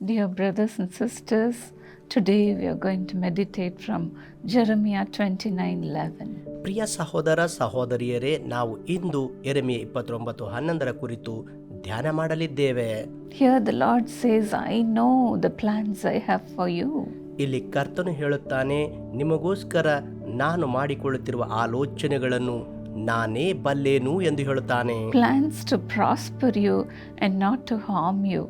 Dear brothers and sisters, today we are going to meditate from Jeremiah 29:11. ಪ್ರಿಯ ಸಹೋದರ ಸಹೋದರಿಯರೇ ನಾವು ಇಂದು ಎರೆಮಿಯ ಇಪ್ಪತ್ತೊಂಬತ್ತು ಹನ್ನೊಂದರ ಕುರಿತು ಧ್ಯಾನ ಮಾಡಲಿದ್ದೇವೆ Here the Lord says, I know the plans I have for you. ಇಲ್ಲಿ ಕರ್ತನು ಹೇಳುತ್ತಾನೆ ನಿಮಗೋಸ್ಕರ ನಾನು ಮಾಡಿಕೊಳ್ಳುತ್ತಿರುವ ಆಲೋಚನೆಗಳನ್ನು ನಾನೇ ಬಲ್ಲೇನು ಎಂದು ಹೇಳುತ್ತಾನೆ plans to prosper you and not to harm you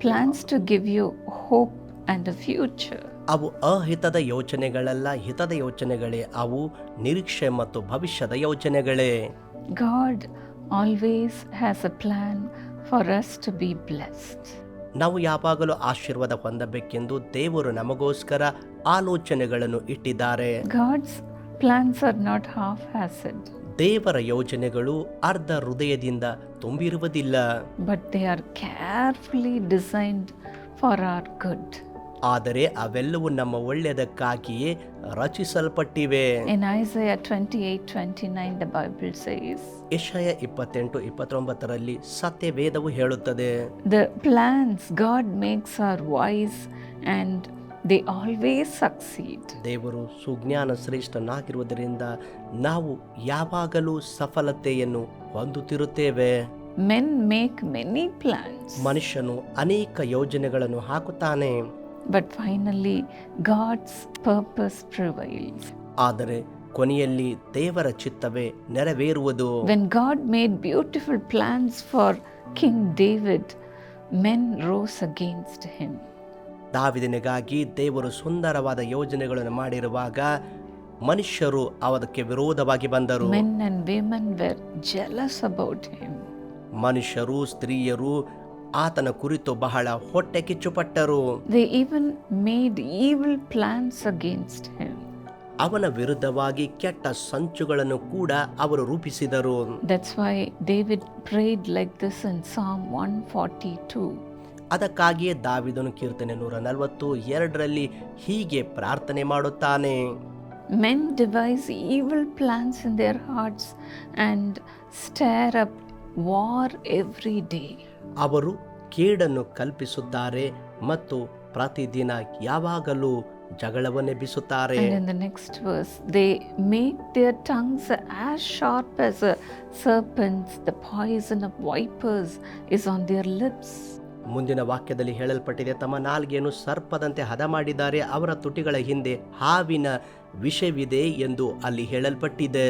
plans to give you hope and future ಅವು ಅಹಿತದ ಯೋಚನೆಗಳಲ್ಲ ಹಿತದ ಯೋಚನೆಗಳೇ. ಅವು ನಿರೀಕ್ಷೆ ಮತ್ತು ಭವಿಷ್ಯದ ಯೋಚನೆಗಳೇ. God always has a plan for us to be blessed ನಾವು ಯಾವಾಗಲೂ ಆಶೀರ್ವಾದ ಹೊಂದಬೇಕೆಂದು ದೇವರು ನಮಗೋಸ್ಕರ ಆಲೋಚನೆಗಳನ್ನು ಇಟ್ಟಿದ್ದಾರೆ. God's plans are not haphazard ದೇವರ ಯೋಜನೆಗಳು ಅರ್ಧ ಹೃದಯದಿಂದ ತುಂಬಿರುವುದಿಲ್ಲ. But they are carefully designed for our good ಆದರೆ ಅವೆಲ್ಲವೂ ನಮ್ಮ ಒಳ್ಳೆಯದಕ್ಕಾಗಿಯೇ ರಚಿಸಲ್ಪಟ್ಟಿವೆ. In Isaiah 28 29, the Bible says, ಇಶಯ ಇಪ್ಪತ್ತೆಂಟು ಇಪ್ಪತ್ತೊಂಬತ್ತರಲ್ಲಿ ಸತ್ಯವೇದವು ಹೇಳುತ್ತದೆ. The plans God makes are wise and they always succeed ದೇವರು ಸುಜ್ಞಾನ ಶ್ರೇಷ್ಠನಾಗಿರುವುದರಿಂದ ನಾವು ಯಾವಾಗಲೂ ಸಫಲತೆಯನ್ನು ಹೊಂದುತ್ತಿರುತ್ತೇವೆ. Men make many plans, ಮನುಷ್ಯನು ಅನೇಕ ಯೋಜನೆಗಳನ್ನು ಹಾಕುತ್ತಾನೆ. But finally God's purpose prevails ಆದರೆ ಕೊನೆಯಲ್ಲಿ ದೇವರ ಚಿತ್ತವೇ ನೆರವೇರುವುದು. When God made beautiful plans for King David, men rose against him. ದಾವಿದನಿಗಾಗಿ ದೇವರು ಸುಂದರವಾದ ಯೋಜನೆಗಳನ್ನು ಮಾಡಿರುವಾಗ ಮನುಷ್ಯರು ಅದಕ್ಕೆ ವಿರೋಧವಾಗಿ ಬಂದರು. ಮನುಷ್ಯರು ಸ್ತ್ರೀಯರು ಆತನ ಕುರಿತು ಬಹಳ ಹೊಟ್ಟೆ ಕಿಚ್ಚುಪಟ್ಟರು. ಅವನ ವಿರುದ್ಧವಾಗಿ ಕೆಟ್ಟ ಸಂಚುಗಳನ್ನು ಕೂಡ ಅವರು ರೂಪಿಸಿದರು That's why David prayed like this in Psalm 142. ಅದಕ್ಕಾಗಿಯೇ ದಾವಿದನು ಕೀರ್ತನೆ ನೂರ ನಲವತ್ತು ಎರಡರಲ್ಲಿ ಹೀಗೆ ಪ್ರಾರ್ಥನೆ ಮಾಡುತ್ತಾನೆ. Men devise evil plans in their hearts and stir up war every day ಅವರು ಕೇಡನ್ನು ಕಲ್ಪಿಸುತ್ತಾರೆ ಮತ್ತು ಪ್ರತಿದಿನ ಯಾವಾಗಲೂ ಜಗಳವನ್ನೆಬ್ಬಿಸುತ್ತಾರೆ. In the next verse, they make their tongues as sharp as the poison of vipers is on their lips. ಮುಂದಿನ ವಾಕ್ಯದಲ್ಲಿ ಹೇಳಲ್ಪಟ್ಟಿದೆ ತಮ್ಮ ನಾಲ್ಗೆಯನ್ನು ಸರ್ಪದಂತೆ ಹದ ಮಾಡಿದ್ದಾರೆ ಅವರ ತುಟಿಗಳ ಹಿಂದೆ ಹಾವಿನ ವಿಷವಿದೆ ಎಂದು ಅಲ್ಲಿ ಹೇಳಲ್ಪಟ್ಟಿದೆ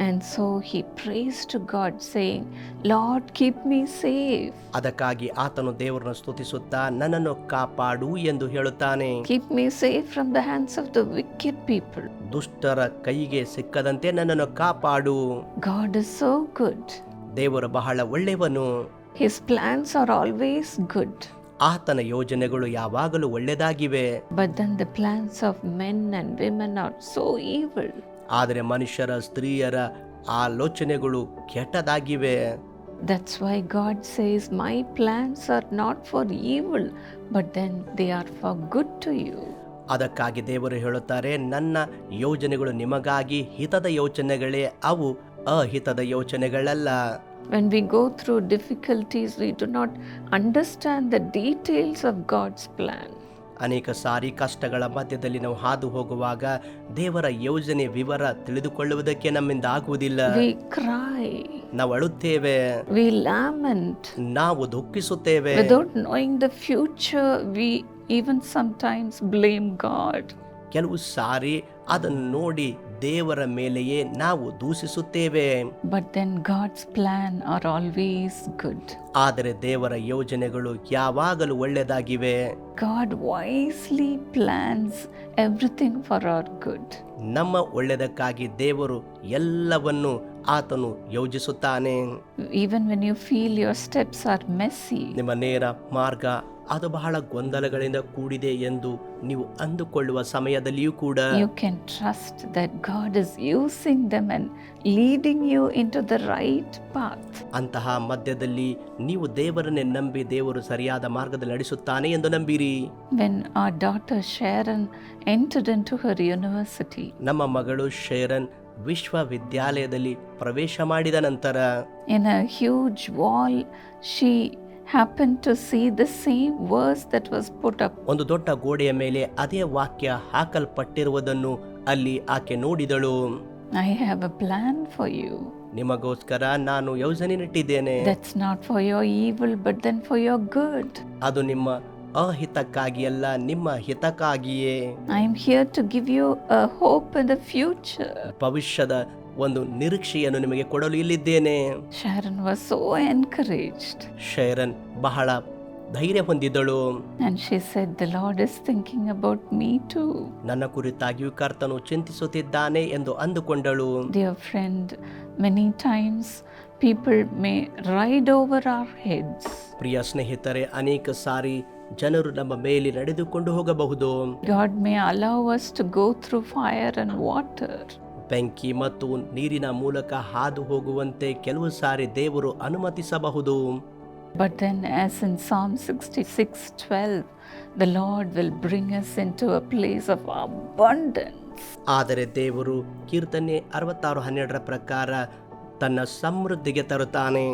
And so he prays to God, saying, Lord, keep me safe. ಅದಕ್ಕಾಗಿ ಆತನು ದೇವರನ್ನು ಸ್ತುತಿಸುತ್ತಾ ನನ್ನನ್ನು ಕಾಪಾಡು ಎಂದು ಹೇಳುತ್ತಾನೆ Keep me safe from the hands of the wicked people. ದುಷ್ಟರ ಕೈಗೆ ಸಿಕ್ಕದಂತೆ ನನ್ನನ್ನು ಕಾಪಾಡು God is so good. ದೇವರು ಬಹಳ ಒಳ್ಳೆಯವನು His plans are always good. ಆತನ ಯೋಜನೆಗಳು ಯಾವಾಗಲೂ ಒಳ್ಳೆಯದಾಗಿವೆ but then the plans of men and women are so evil ಆದರೆ ಮನುಷ್ಯರ ಸ್ತ್ರೀಯರ ಆಲೋಚನೆಗಳು ಕೆಟ್ಟದಾಗಿವೆ That's why God says, My plans are not for evil, but then they are for good to you. ಅದಕ್ಕಾಗಿ ದೇವರು ಹೇಳುತ್ತಾರೆ ನನ್ನ ಯೋಜನೆಗಳು ನಿಮಗಾಗಿ ಹಿತದ ಯೋಚನೆಗಳೇ ಅವು ಅಹಿತದ ಯೋಚನೆಗಳಲ್ಲ When we go through difficulties, we do not understand the details of God's plan. ಅನೇಕ ಸಾರಿ ಕಷ್ಟಗಳ ಮಧ್ಯದಲ್ಲಿ ನಾವು ಹಾದು ಹೋಗುವಾಗ ದೇವರ ಯೋಜನೆ ವಿವರ ತಿಳಿದುಕೊಳ್ಳುವುದಕ್ಕೆ ನಮ್ಮಿಂದ ಆಗುವುದಿಲ್ಲ We cry, ನಾವು ಅಳುತ್ತೇವೆ we lament. ನಾವು ದುಃಖಿಸುತ್ತೇವೆ Without knowing the future, we even sometimes blame God. ಕೆಲವು ಸಾರಿ ಅದನ್ನು ನೋಡಿ ದೇವರ ಮೇಲೆಯೇ ನಾವು ದೂಷಿಸುತ್ತೇವೆ. But then God's plan are always good ಆದರೆ ದೇವರ ಯೋಜನೆಗಳು ಯಾವಾಗಲೂ ಒಳ್ಳೆಯದಾಗಿವೆ. God wisely plans everything for our good ನಮ್ಮ ಒಳ್ಳೆಯದಕ್ಕಾಗಿ ದೇವರು ಎಲ್ಲವನ್ನು ಆತನು ಯೋಜಿಸುತ್ತಾನೆ. Even when you feel your steps are messy ನಿಮ್ಮ ನೇರ ಮಾರ್ಗ ಅದು ಬಹಳ ಗೊಂದಲಗಳಿಂದ ಕೂಡಿದೆ ಎಂದು ನೀವು ಅಂದುಕೊಳ್ಳುವ ಸಮಯದಲ್ಲಿಯೂ ಕೂಡ. You can trust that God is using them and leading you into the right path ಅಂತಹ ಮಧ್ಯದಲ್ಲಿ ನೀವು ದೇವರನ್ನೇ ನಂಬಿ ದೇವರು ಸರಿಯಾದ ಮಾರ್ಗದಲ್ಲಿ ನಡೆಸುತ್ತಾನೆ ಎಂದು ನಂಬಿರಿ. When a daughter Sharon entered into her university ನಮ್ಮ ಮಗಳು ಶೇರನ್ ವಿಶ್ವವಿದ್ಯಾಲಯದಲ್ಲಿ ಪ್ರವೇಶ ಮಾಡಿದ ನಂತರ in a huge wall she happen to see the same verse that was put up ಒಂದು ದೊಡ್ಡ ಗೋಡೆಯ ಮೇಲೆ ಅದೇ ವಾಕ್ಯ ಹಾಕಲ್ಪಟ್ಟಿರುವುದನ್ನು ಅಲ್ಲಿ ಆಕೆ ನೋಡಿದಳು. I have a plan for you ನಿಮಗೋಸ್ಕರ ನಾನು ಯೋಜನೆ ನೆಟ್ಟಿದ್ದೇನೆ that's not for your evil but then for your good ಅದು ನಿಮ್ಮ ಅಹಿತಕ್ಕಾಗಿಯಲ್ಲ ನಿಮ್ಮ ಹಿತಕ್ಕಾಗಿಯೇ. I am here to give you a hope in the future ಭವಿಷ್ಯದ ಒಂದು ನಿರೀಕ್ಷೆಯನ್ನು ನಿಮಗೆ ಕೊಡಲು ಇಲ್ಲಿದ್ದೇನೆ. Sharon was so encouraged Sharon ಬಹಳ ಧೈರ್ಯ ಹೊಂದಿದ್ದಳು. And she said the Lord is thinking about me too ನನ್ನ ಕುರಿತಾಗಿಯೂ ಕರ್ತನು ಚಿಂತಿಸುತ್ತಿದ್ದಾನೆ ಎಂದು ಅಂದುಕೊಂಡಳು. Dear friend many times people may ride over our heads ಪ್ರಿಯ ಸ್ನೇಹಿತರೆ ಅನೇಕ ಸಾರಿ ಜನರು ನಮ್ಮ ಮೇಲೆ ನಡೆದುಕೊಂಡು ಹೋಗಬಹುದು God may allow us to go through fire and water. ಬೆಂಕಿ ಮತ್ತು ನೀರಿನ ಮೂಲಕ ಹಾದು ಹೋಗುವಂತೆ ಕೆಲವು ಸಾರಿ ದೇವರು ಅನುಮತಿಸಬಹುದು But then, as in Psalm 66 12, the Lord will bring us into a place of abundance. ಆದರೆ ದೇವರು ಕೀರ್ತನೆ ಅರವತ್ತಾರು ಹನ್ನೆರಡರ ಪ್ರಕಾರ ತನ್ನ ಸಮೃದ್ಧಿಗೆ ತರುತ್ತಾನೆ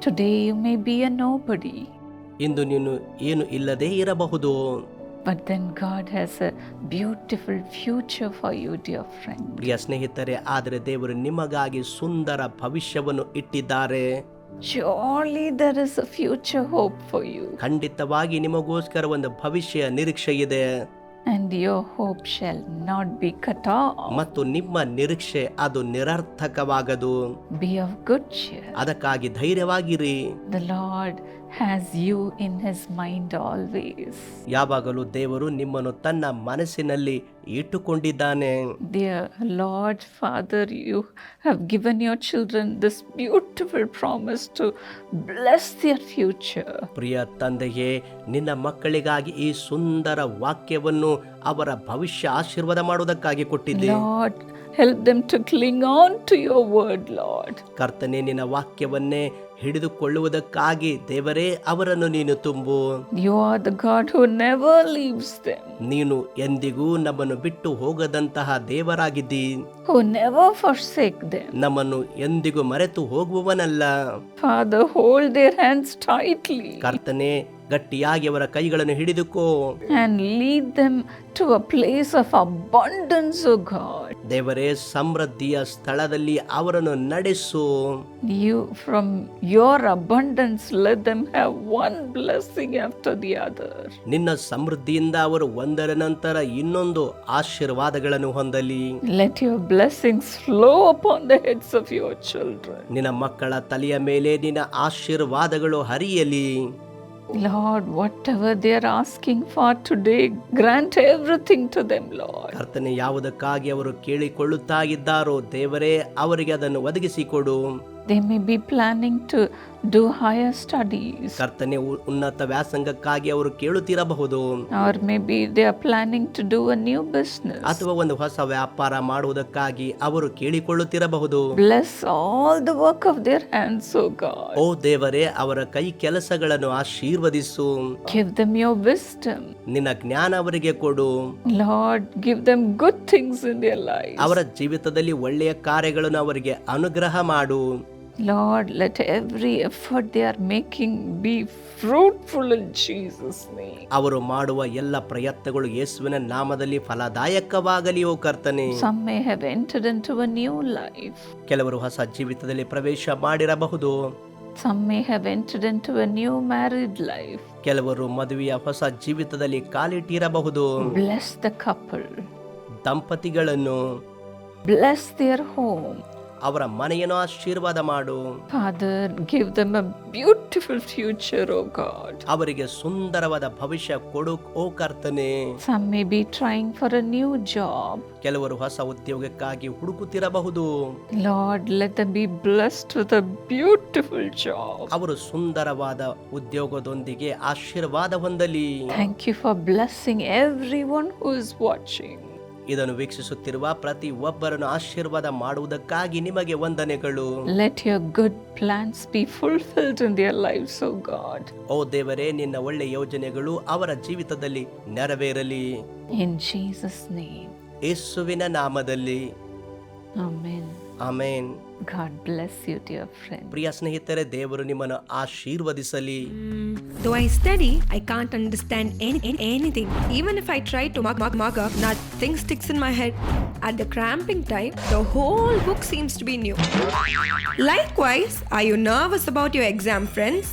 Today, you may be a nobody, ಇಂದು ನೀನು ಏನು ಇಲ್ಲದೇ ಇರಬಹುದು but then God has a beautiful future for you, dear friend. ಪ್ರಿಯ ಸ್ನೇಹಿತರೆ ಆದರೆ ದೇವರು ನಿಮಗಾಗಿ ಸುಂದರ ಭವಿಷ್ಯವನ್ನು ಇಟ್ಟಿದ್ದಾರೆ Surely there is a future hope for you, ಖಂಡಿತವಾಗಿ ನಿಮಗೋಸ್ಕರ ಒಂದು ಭವಿಷ್ಯ ನಿರೀಕ್ಷೆ ಇದೆ and your hope shall not be cut off. ಮತ್ತು ನಿಮ್ಮ ನಿರೀಕ್ಷೆ ಅದು ನಿರರ್ಥಕವಾಗದು Be of good cheer. ಅದಕ್ಕಾಗಿ ಧೈರ್ಯವಾಗಿರಿ The Lord has you in His mind always. ಯಾವಾಗಲೂ ದೇವರು ನಿಮ್ಮನ್ನು ತನ್ನ ಮನಸ್ಸಿನಲ್ಲಿ ಇಟ್ಟುಕೊಂಡಿದ್ದಾನೆ Dear Lord, Father, you have given your children this beautiful promise to bless their future. ಪ್ರಿಯ ತಂದೆಯೇ ನಿನ್ನ ಮಕ್ಕಳಿಗಾಗಿ ಈ ಸುಂದರ ವಾಕ್ಯವನ್ನು ಅವರ ಭವಿಷ್ಯ ಆಶೀರ್ವಾದ ಮಾಡುವುದಕ್ಕಾಗಿ ಕೊಟ್ಟಿದ್ದೆ Lord, help them to cling on to your word, Lord. ಕರ್ತನೆ ನಿನ್ನ ವಾಕ್ಯವನ್ನೇ ಹಿಡಿದುಕೊಳ್ಳುವುದಕ್ಕಾಗಿ ದೇವರೇ ಅವರನ್ನು ನೀನು ತುಂಬು You are the God who never leaves them, ನೀನು ಎಂದಿಗೂ ನಮ್ಮನ್ನು ಬಿಟ್ಟು ಹೋಗದಂತಹ devaragiddi who never forsake them. ನಮ್ಮನ್ನು ಎಂದಿಗೂ ಮರೆತು ಹೋಗುವವನಲ್ಲ Father, hold their hands tightly ಕರ್ತನೆ ಗಟ್ಟಿಯಾಗಿ ಅವರ ಕೈಗಳನ್ನು ಹಿಡಿದುಕೋ and lead them to a place of abundance, O God. ದೇವರೇ ಸಮೃದ್ಧಿಯ ಸ್ಥಳದಲ್ಲಿ ಅವರನ್ನು ನಡೆಸು You, from your abundance, let them have one blessing after the other. ನಿನ್ನ ಸಮೃದ್ಧಿಯಿಂದ ಅವರು ಒಂದರ ನಂತರ ಇನ್ನೊಂದು ಆಶೀರ್ವಾದಗಳನ್ನು ಹೊಂದಲಿ Let your blessings flow upon the heads of your children. ನಿನ್ನ ಮಕ್ಕಳ ತಲೆಯ ಮೇಲೆ ನಿನ್ನ ಆಶೀರ್ವಾದಗಳು ಹರಿಯಲಿ Lord, whatever they are asking for today, grant everything to them, Lord. ಕರ್ತನೆ ಯಾವುದಕ್ಕಾಗಿ ಅವರು ಕೇಳಿಕೊಳ್ಳುತ್ತಾ ಇದ್ದಾರೋ ದೇವರೇ ಅವರಿಗೆ ಅದನ್ನು ಒದಗಿಸಿಕೊಡು They may be planning to do higher studies, ಕರ್ತನೆ ಉ- ಉನ್ನತ ವ್ಯಾಸಂಗಕ್ಕಾಗಿ ಅವರು ಕೇಳುತ್ತಿರಬಹುದು or maybe they are planning to do a new business. ಅಥವಾ ಒಂದು ಹೊಸ ವ್ಯಾಪಾರ ಮಾಡುವುದಕ್ಕಾಗಿ ಅವರು ಕೇಳಿಕೊಳ್ಳುತ್ತಿರಬಹುದು Bless all the work of their hands, O God. ಓ ದೇವರೇ ಅವರ ಕೈ ಕೆಲಸಗಳನ್ನು ಆಶೀರ್ವದಿಸು Give them your wisdom. ನಿನ್ನ ಜ್ಞಾನ ಅವರಿಗೆ ಕೊಡು Lord, give them good things in their lives. ಅವರ ಜೀವಿತದಲ್ಲಿ ಒಳ್ಳೆಯ ಕಾರ್ಯಗಳನ್ನು ಅವರಿಗೆ ಅನುಗ್ರಹ ಮಾಡು Lord, let every effort they are making be fruitful in Jesus' name. ಅವರು ಮಾಡುವ ಎಲ್ಲ ಪ್ರಯತ್ನಗಳು ಯೇಸುವಿನ ನಾಮದಲ್ಲಿ ಫಲದಾಯಕವಾಗಲಿ ಓ ಕರ್ತನೆ Some may have entered into a new life. ಕೆಲವರು ಹೊಸ ಜೀವಿತದಲ್ಲಿ ಪ್ರವೇಶ ಮಾಡಿರಬಹುದು Some may have entered into a new married life. ಕೆಲವರು ಮದುವೆಯ ಹೊಸ ಜೀವಿತದಲ್ಲಿ ಕಾಲಿಟ್ಟಿರಬಹುದು Bless the couple. ದಂಪತಿಗಳನ್ನು Bless their home. ಅವರ ಮನೆಯನ್ನು ಆಶೀರ್ವಾದ ಮಾಡು. Father give them a beautiful future O God ಅವರಿಗೆ ಸುಂದರವಾದ ಭವಿಷ್ಯ ಕೊಡು ಓ ಕರ್ತನೆ. Some may be trying for a new job ಕೆಲವರು ಹೊಸ ಉದ್ಯೋಗಕ್ಕಾಗಿ ಹುಡುಕುತ್ತಿರಬಹುದು. Lord let them be blessed with beautiful job ಅವರು ಸುಂದರವಾದ ಉದ್ಯೋಗದೊಂದಿಗೆ ಆಶೀರ್ವಾದ ಹೊಂದಲಿ. Thank you for blessing everyone who is watching ಇದನ್ನು ವೀಕ್ಷಿಸುತ್ತಿರುವ ಪ್ರತಿ ಒಬ್ಬರನ್ನು ಆಶೀರ್ವಾದ ಮಾಡುವುದಕ್ಕಾಗಿ ನಿಮಗೆ ವಂದನೆಗಳು. Let your good plans be fulfilled in their life so God ಓ ದೇವರೇ ನಿನ್ನ ಒಳ್ಳೆ ಯೋಜನೆಗಳು ಅವರ ಜೀವಿತದಲ್ಲಿ ನೆರವೇರಲಿ. ಇನ್ ಜೀಸಸ್ ನೇಮ್ ಯೇಸುವಿನ ನಾಮದಲ್ಲಿ. Amen. Amen God bless you, dear friend. ಪ್ರಿಯ ಸ್ನೇಹಿತರೆ ದೇವರು ನಿಮ್ಮನ್ನು ಆಶೀರ್ವದಿಸಲಿ Though I study, I can't understand any, any- anything. Even if I try to mug, mug, mug up, nothing sticks in my head. At the cramping time, the whole book seems to be new. Likewise, are you nervous about your exam, friends?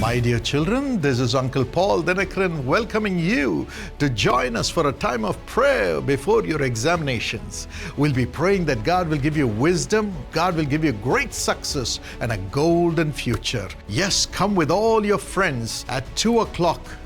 My dear children, this is Uncle Paul Dinakaran welcoming you to join us for a time of prayer before your examinations. We'll be praying that God will give you wisdom, God will give you great success and a golden future. Yes, come with all your friends at 2 o'clock